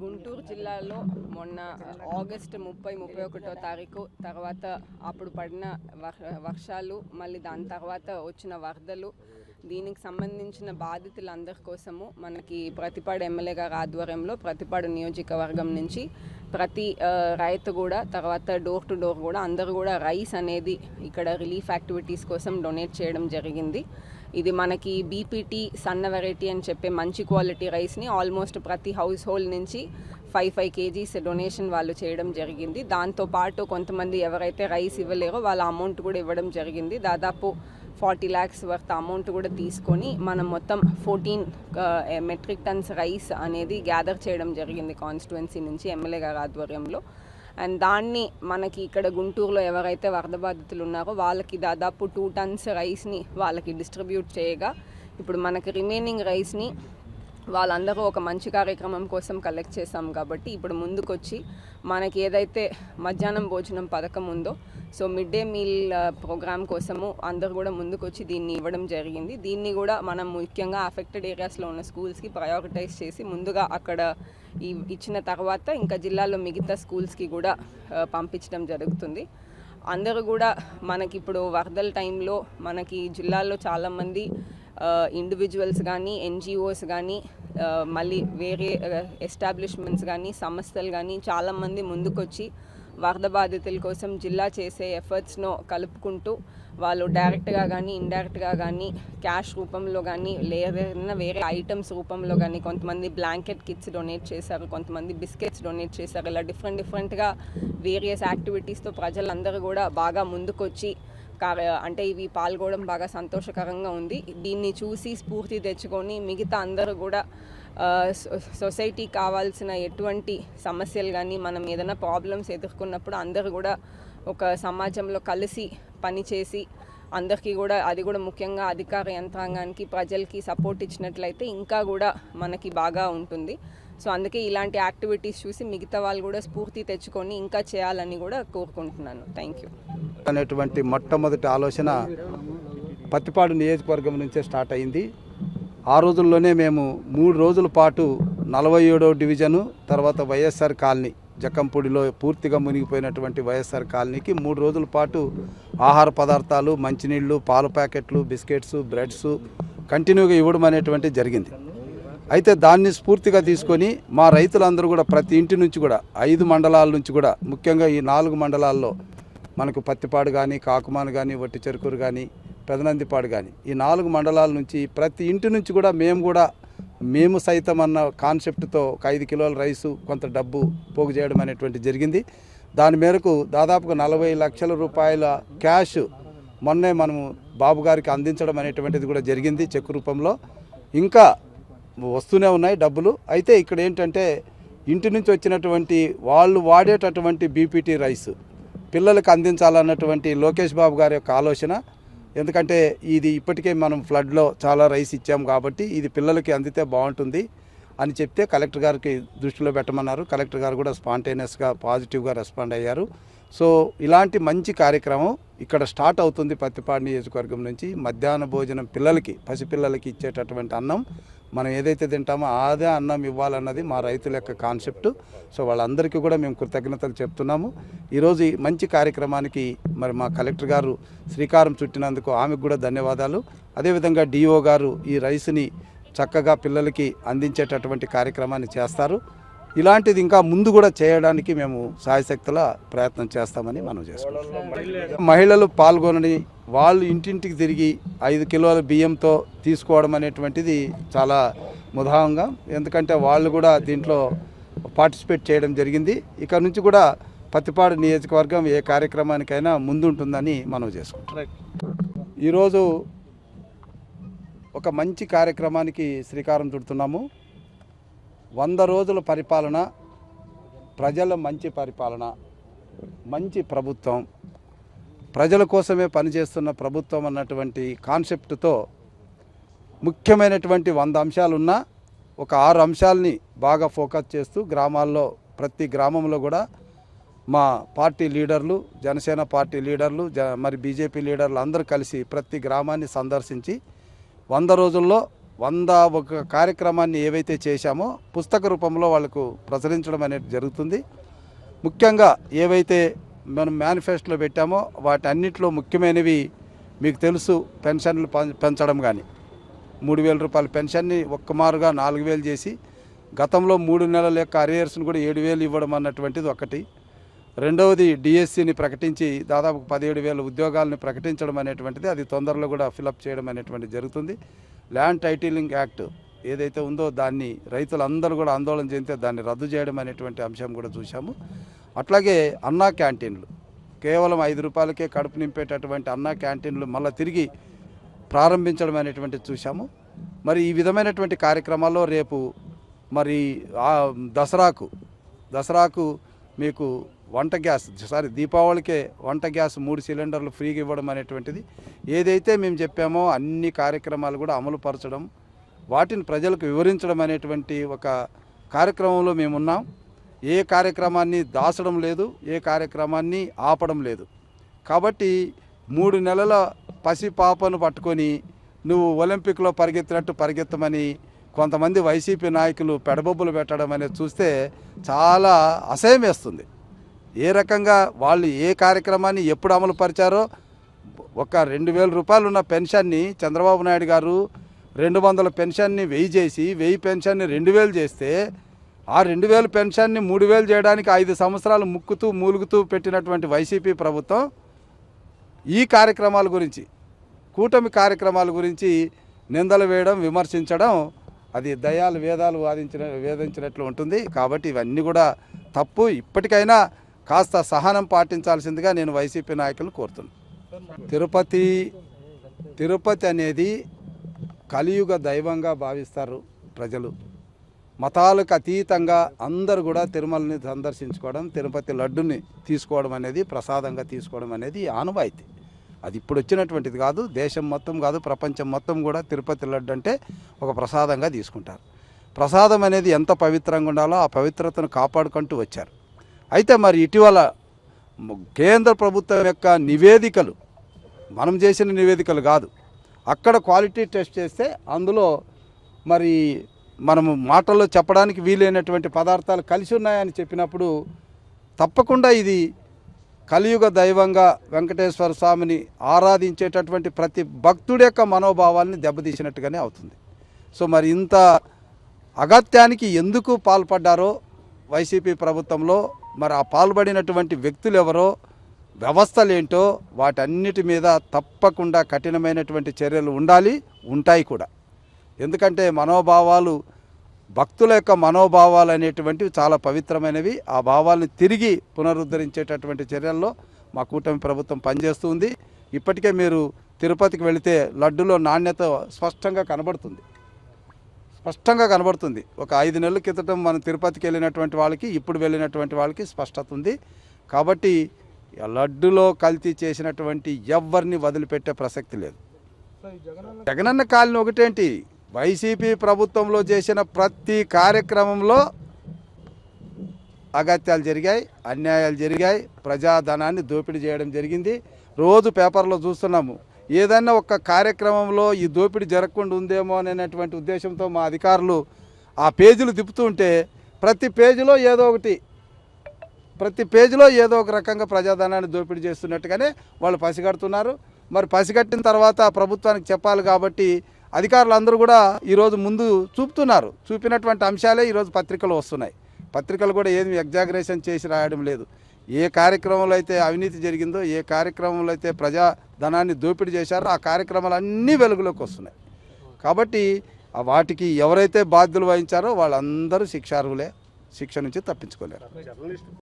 గుంటూరు జిల్లాలో మొన్న ఆగస్ట్ ముప్పై ముప్పై ఒకటో తారీఖు తర్వాత అప్పుడు పడిన వర్షాలు మళ్ళీ దాని తర్వాత వచ్చిన వరదలు దీనికి సంబంధించిన బాధితులందరి కోసము మనకి ప్రతిపాడు ఎమ్మెల్యే గారి ఆధ్వర్యంలో ప్రతిపాడు నియోజకవర్గం నుంచి ప్రతి రైతు కూడా తర్వాత డోర్ టు డోర్ కూడా అందరూ కూడా రైస్ అనేది ఇక్కడ రిలీఫ్ యాక్టివిటీస్ కోసం డొనేట్ చేయడం జరిగింది. ఇది మనకి బీపీటీ సన్న వెరైటీ అని చెప్పే మంచి క్వాలిటీ రైస్ని ఆల్మోస్ట్ ప్రతి హౌస్ హోల్డ్ నుంచి ఫైవ్ ఫైవ్ కేజీస్ డొనేషన్ వాళ్ళు చేయడం జరిగింది. దాంతోపాటు కొంతమంది ఎవరైతే రైస్ ఇవ్వలేరో వాళ్ళ అమౌంట్ కూడా ఇవ్వడం జరిగింది. దాదాపు ఫార్టీ ల్యాక్స్ వర్త్ అమౌంట్ కూడా తీసుకొని మనం మొత్తం ఫోర్టీన్ మెట్రిక్ టన్స్ రైస్ అనేది గ్యాదర్ చేయడం జరిగింది కాన్స్టిట్యువెన్సీ నుంచి ఎమ్మెల్యే గారి ఆధ్వర్యంలో. అండ్ దాన్ని మనకి ఇక్కడ గుంటూరులో ఎవరైతే వరద బాధితులు ఉన్నారో వాళ్ళకి దాదాపు టూ టన్స్ రైస్ని వాళ్ళకి డిస్ట్రిబ్యూట్ చేయగా ఇప్పుడు మనకి రిమైనింగ్ రైస్ని వాళ్ళందరూ ఒక మంచి కార్యక్రమం కోసం కలెక్ట్ చేస్తాం కాబట్టి ఇప్పుడు ముందుకొచ్చి మనకి ఏదైతే మధ్యాహ్నం భోజనం పథకం ఉందో so mid day meal programme కోసము అందరూ కూడా ముందుకొచ్చి దీన్ని ఇవ్వడం జరిగింది. దీన్ని కూడా మనం ముఖ్యంగా అఫెక్టెడ్ ఏరియాస్లో ఉన్న స్కూల్స్కి ప్రయారిటైజ్ చేసి ముందుగా అక్కడ ఈ ఇచ్చిన తర్వాత ఇంకా జిల్లాలో మిగతా స్కూల్స్కి కూడా uh, పంపించడం జరుగుతుంది. అందరూ కూడా మనకి ఇప్పుడు వరదల టైంలో మనకి జిల్లాలో చాలామంది ఇండివిజువల్స్ కానీ ఎన్జిఓస్ కానీ మళ్ళీ వేరే ఎస్టాబ్లిష్మెంట్స్ కానీ సంస్థలు కానీ చాలామంది ముందుకొచ్చి వరద బాధితుల కోసం జిల్లా చేసే ఎఫర్ట్స్ను కలుపుకుంటూ వాళ్ళు డైరెక్ట్గా కానీ ఇండైరెక్ట్గా కానీ క్యాష్ రూపంలో కానీ లేదన్నా వేరే ఐటమ్స్ రూపంలో కానీ కొంతమంది బ్లాంకెట్ కిట్స్ డొనేట్ చేశారు కొంతమంది బిస్కెట్స్ డొనేట్ చేశారు. ఇలా డిఫరెంట్ డిఫరెంట్గా వేరియస్ యాక్టివిటీస్తో ప్రజలందరూ కూడా బాగా ముందుకొచ్చి అంటే ఇవి పాల్గొనడం బాగా సంతోషకరంగా ఉంది. దీన్ని చూసి స్ఫూర్తి తెచ్చుకొని మిగతా అందరూ కూడా సొ- సొసైటీ కావాల్సిన ఎటువంటి సమస్యలు కానీ మనం ఏదైనా ప్రాబ్లమ్స్ ఎదుర్కొన్నప్పుడు అందరూ కూడా ఒక సమాజంలో కలిసి పనిచేసి అందరికీ కూడా అది కూడా ముఖ్యంగా అధికార యంత్రాంగానికి ప్రజలకి సపోర్ట్ ఇచ్చినట్లయితే ఇంకా కూడా మనకి బాగా ఉంటుంది. సో అందుకే ఇలాంటి యాక్టివిటీస్ చూసి మిగతా వాళ్ళు కూడా స్ఫూర్తి తెచ్చుకొని ఇంకా చేయాలని కూడా కోరుకుంటున్నాను. థ్యాంక్ యూ అనేటువంటి మొట్టమొదటి ఆలోచన పత్తిపాడు నియోజకవర్గం నుంచే స్టార్ట్ అయింది. ఆ రోజుల్లోనే మేము మూడు రోజుల పాటు నలభై ఏడో డివిజను తర్వాత వైఎస్ఆర్ కాలనీ జక్కంపూడిలో పూర్తిగా మునిగిపోయినటువంటి వైఎస్ఆర్ కాలనీకి మూడు రోజుల పాటు ఆహార పదార్థాలు మంచినీళ్ళు పాల ప్యాకెట్లు బిస్కెట్స్ బ్రెడ్స్ కంటిన్యూగా ఇవ్వడం అనేటువంటి జరిగింది. అయితే దాన్ని స్ఫూర్తిగా తీసుకొని మా రైతులందరూ కూడా ప్రతి ఇంటి నుంచి కూడా ఐదు మండలాల నుంచి కూడా ముఖ్యంగా ఈ నాలుగు మండలాల్లో మనకు పత్తిపాడు కానీ కాకుమాను కానీ వట్టి చెరుకూరు కానీ పెదనందిపాడు కానీ ఈ నాలుగు మండలాల నుంచి ప్రతి ఇంటి నుంచి కూడా మేము కూడా మేము సైతం అన్న కాన్సెప్ట్తో ఒక ఐదు కిలోల రైసు కొంత డబ్బు పోగు చేయడం అనేటువంటి జరిగింది. దాని మేరకు దాదాపుగా నలభై లక్షల రూపాయల క్యాష్ మొన్నే మనము బాబు గారికి అందించడం అనేటువంటిది కూడా జరిగింది చెక్ రూపంలో. ఇంకా వస్తూనే ఉన్నాయి డబ్బులు. అయితే ఇక్కడ ఏంటంటే ఇంటి నుంచి వచ్చినటువంటి వాళ్ళు వాడేటటువంటి బీపీటీ రైస్ పిల్లలకు అందించాలన్నటువంటి లోకేష్ బాబు గారి యొక్క ఆలోచన. ఎందుకంటే ఇది ఇప్పటికే మనం ఫ్లడ్లో చాలా రైస్ ఇచ్చాం కాబట్టి ఇది పిల్లలకి అందితే బాగుంటుంది అని చెప్తే కలెక్టర్ గారికి దృష్టిలో పెట్టమన్నారు. కలెక్టర్ గారు కూడా స్పాంటేనియస్గా పాజిటివ్గా రెస్పాండ్ అయ్యారు. సో ఇలాంటి మంచి కార్యక్రమం ఇక్కడ స్టార్ట్ అవుతుంది పత్తిపాడు నియోజకవర్గం నుంచి. మధ్యాహ్న భోజనం పిల్లలకి పసిపిల్లలకి ఇచ్చేటటువంటి అన్నం. మనం ఏదైతే తింటామో అదే అన్నం ఇవ్వాలన్నది మా రైతుల యొక్క కాన్సెప్ట్ సో వాళ్ళందరికీ కూడా మేము కృతజ్ఞతలు చెప్తున్నాము. ఈరోజు మంచి కార్యక్రమానికి మరి మా కలెక్టర్ గారు శ్రీకారం చుట్టినందుకు ఆమెకు కూడా ధన్యవాదాలు. అదేవిధంగా డిఓ గారు ఈ రైస్ని చక్కగా పిల్లలకి అందించేటటువంటి కార్యక్రమాన్ని చేస్తారు. ఇలాంటిది ఇంకా ముందు కూడా చేయడానికి మేము సాయశక్తుల ప్రయత్నం చేస్తామని మనం చేసుకుంటాం మహిళలు పాల్గొనని వాళ్ళు ఇంటింటికి తిరిగి ఐదు కిలోల బియ్యంతో తీసుకోవడం అనేటువంటిది చాలా ముదాంగా ఎందుకంటే వాళ్ళు కూడా దీంట్లో పార్టిసిపేట్ చేయడం జరిగింది. ఇక నుంచి కూడా పత్తిపాడు నియోజకవర్గం ఏ కార్యక్రమానికైనా ముందుంటుందని మనం చేసుకుంటాం ఈరోజు ఒక మంచి కార్యక్రమానికి శ్రీకారం చుడుతున్నాము. వంద రోజుల పరిపాలన ప్రజల మంచి పరిపాలన మంచి ప్రభుత్వం ప్రజల కోసమే పనిచేస్తున్న ప్రభుత్వం అన్నటువంటి కాన్సెప్ట్తో ముఖ్యమైనటువంటి వంద అంశాలున్నా ఒక ఆరు అంశాలని బాగా ఫోకస్ చేస్తూ గ్రామాల్లో ప్రతి గ్రామంలో కూడా మా పార్టీ లీడర్లు జనసేన పార్టీ లీడర్లు జ మరి బీజేపీ లీడర్లు అందరూ కలిసి ప్రతి గ్రామాన్ని సందర్శించి వంద రోజుల్లో వంద ఒక కార్యక్రమాన్ని ఏవైతే చేశామో పుస్తక రూపంలో వాళ్ళకు ప్రచురించడం అనేది జరుగుతుంది. ముఖ్యంగా ఏవైతే మనం మేనిఫెస్టోలో పెట్టామో వాటన్నిటిలో ముఖ్యమైనవి మీకు తెలుసు పెన్షన్లు పం- పెంచడం కానీ మూడు వేల రూపాయల పెన్షన్ని ఒక్క మారుగా నాలుగు వేలు చేసి గతంలో మూడు నెలల యొక్క అరియర్స్ని కూడా ఏడు వేలు ఇవ్వడం అన్నటువంటిది ఒకటి. రెండవది డిఎస్సిని ప్రకటించి దాదాపు పదిహేడు వేల ఉద్యోగాలను ప్రకటించడం అనేటువంటిది అది తొందరలో కూడా ఫిలప్ చేయడం అనేటువంటిది జరుగుతుంది. ల్యాండ్ టైటిలింగ్ యాక్ట్ ఏదైతే ఉందో దాన్ని రైతులందరూ కూడా ఆందోళన చెందితే దాన్ని రద్దు చేయడం అనేటువంటి అంశం కూడా చూసాము అట్లాగే అన్నా క్యాంటీన్లు కేవలం ఐదు రూపాయలకే కడుపు నింపేటటువంటి అన్నా క్యాంటీన్లు మళ్ళీ తిరిగి ప్రారంభించడం అనేటువంటిది చూసాము మరి ఈ విధమైనటువంటి కార్యక్రమాల్లో రేపు మరి దసరాకు దసరాకు మీకు వంట గ్యాస్ సారీ దీపావళికే వంట గ్యాస్ మూడు సిలిండర్లు ఫ్రీగా ఇవ్వడం అనేటువంటిది. ఏదైతే మేము చెప్పామో అన్ని కార్యక్రమాలు కూడా అమలు పరచడం వాటిని ప్రజలకు వివరించడం అనేటువంటి ఒక కార్యక్రమంలో మేమున్నాం. ఏ కార్యక్రమాన్ని దాచడం లేదు ఏ కార్యక్రమాన్ని ఆపడం లేదు. కాబట్టి మూడు నెలల పసి పాపను పట్టుకొని నువ్వు ఒలింపిక్లో పరిగెత్తినట్టు పరిగెత్తమని కొంతమంది వైసీపీ నాయకులు పెడబొబ్బులు పెట్టడం అనేది చూస్తే చాలా అసహ్యం వేస్తుంది. ఏ రకంగా వాళ్ళు ఏ కార్యక్రమాన్ని ఎప్పుడు అమలు పరిచారో ఒక రెండు వేల రూపాయలు ఉన్న పెన్షన్ని చంద్రబాబు నాయుడు గారు రెండు వందల పెన్షన్ని వెయ్యి చేసి వెయ్యి పెన్షన్ని రెండు వేలు చేస్తే ఆ రెండు వేలు పెన్షన్ని మూడు వేలు చేయడానికి ఐదు సంవత్సరాలు ముక్కుతూ మూలుగుతూ పెట్టినటువంటి వైసీపీ ప్రభుత్వం ఈ కార్యక్రమాల గురించి కూటమి కార్యక్రమాల గురించి నిందలు వేయడం విమర్శించడం అది దయాలు వేదాలు వాదించిన వేధించినట్లు ఉంటుంది. కాబట్టి ఇవన్నీ కూడా తప్పు. ఇప్పటికైనా కాస్త సహనం పాటించాల్సిందిగా నేను వైసీపీ నాయకులు కోరుతున్నాను. తిరుపతి తిరుపతి అనేది కలియుగ దైవంగా భావిస్తారు ప్రజలు. మతాలకు అతీతంగా అందరూ కూడా తిరుమలని సందర్శించుకోవడం తిరుపతి లడ్డుని తీసుకోవడం అనేది ప్రసాదంగా తీసుకోవడం అనేది ఆనవాయితీ. అది ఇప్పుడు వచ్చినటువంటిది కాదు దేశం మొత్తం కాదు ప్రపంచం మొత్తం కూడా తిరుపతి లడ్డు అంటే ఒక ప్రసాదంగా తీసుకుంటారు. ప్రసాదం అనేది ఎంత పవిత్రంగా ఉండాలో ఆ పవిత్రతను కాపాడుకుంటూ వచ్చారు. అయితే మరి ఇటీవల కేంద్ర ప్రభుత్వం యొక్క నివేదికలు మనం చేసిన నివేదికలు కాదు అక్కడ క్వాలిటీ టెస్ట్ చేస్తే అందులో మరి మనము మాటల్లో చెప్పడానికి వీలైనటువంటి పదార్థాలు కలిసి ఉన్నాయని చెప్పినప్పుడు తప్పకుండా ఇది కలియుగ దైవంగా వెంకటేశ్వర స్వామిని ఆరాధించేటటువంటి ప్రతి భక్తుడి యొక్క మనోభావాల్ని దెబ్బతీసినట్టుగానే అవుతుంది. సో మరి ఇంత అగత్యానికి ఎందుకు పాల్పడ్డారో వైసీపీ ప్రభుత్వంలో మరి ఆ పాల్పడినటువంటి వ్యక్తులు ఎవరో వ్యవస్థలేంటో వాటన్నిటి మీద తప్పకుండా కఠినమైనటువంటి చర్యలు ఉండాలి ఉంటాయి కూడా. ఎందుకంటే మనోభావాలు భక్తుల యొక్క మనోభావాలు అనేటువంటివి చాలా పవిత్రమైనవి. ఆ భావాలను తిరిగి పునరుద్ధరించేటటువంటి చర్యల్లో మా కూటమి ప్రభుత్వం పనిచేస్తుంది. ఇప్పటికే మీరు తిరుపతికి వెళితే లడ్డులో నాణ్యత స్పష్టంగా కనబడుతుంది. స్పష్టంగా కనబడుతుంది. ఒక ఐదు నెలల క్రితం మనం తిరుపతికి వెళ్ళినటువంటి వాళ్ళకి ఇప్పుడు వెళ్ళినటువంటి వాళ్ళకి స్పష్టత ఉంది. కాబట్టి లడ్డులో కల్తీ చేసినటువంటి ఎవరిని వదిలిపెట్టే ప్రసక్తి లేదు. జగనన్న కాలనీ ఒకటేంటి? వైసీపీ ప్రభుత్వంలో చేసిన ప్రతి కార్యక్రమంలో అగత్యాలు జరిగాయి అన్యాయాలు జరిగాయి ప్రజాధనాన్ని దోపిడీ చేయడం జరిగింది. రోజు పేపర్లో చూస్తున్నాము ఏదైనా ఒక్క కార్యక్రమంలో ఈ దోపిడీ జరగకుండా ఉందేమో అనేటువంటి ఉద్దేశంతో మా అధికారులు ఆ పేజీలు తిప్పుతుంటే ప్రతి పేజీలో ఏదో ఒకటి ప్రతి పేజీలో ఏదో ఒక రకంగా ప్రజాధనాన్ని దోపిడీ చేస్తున్నట్టుగానే వాళ్ళు పసిగడుతున్నారు. మరి పసిగట్టిన తర్వాత ప్రభుత్వానికి చెప్పాలి కాబట్టి అధికారులు అందరూ కూడా ఈరోజు ముందు చూపుతున్నారు. చూపినటువంటి అంశాలే ఈరోజు పత్రికలు వస్తున్నాయి. పత్రికలు కూడా ఏమి ఎగ్జాగరేషన్ చేసి రాయడం లేదు. ఏ కార్యక్రమంలో అయితే అవినీతి జరిగిందో ఏ కార్యక్రమంలో అయితే ప్రజా ధనాన్ని దోపిడీ చేశారో ఆ కార్యక్రమాలు అన్నీ వెలుగులోకి వస్తున్నాయి. కాబట్టి వాటికి ఎవరైతే బాధ్యులు వహించారో వాళ్ళందరూ శిక్షార్హులే. శిక్ష నుంచి తప్పించుకోలేరు.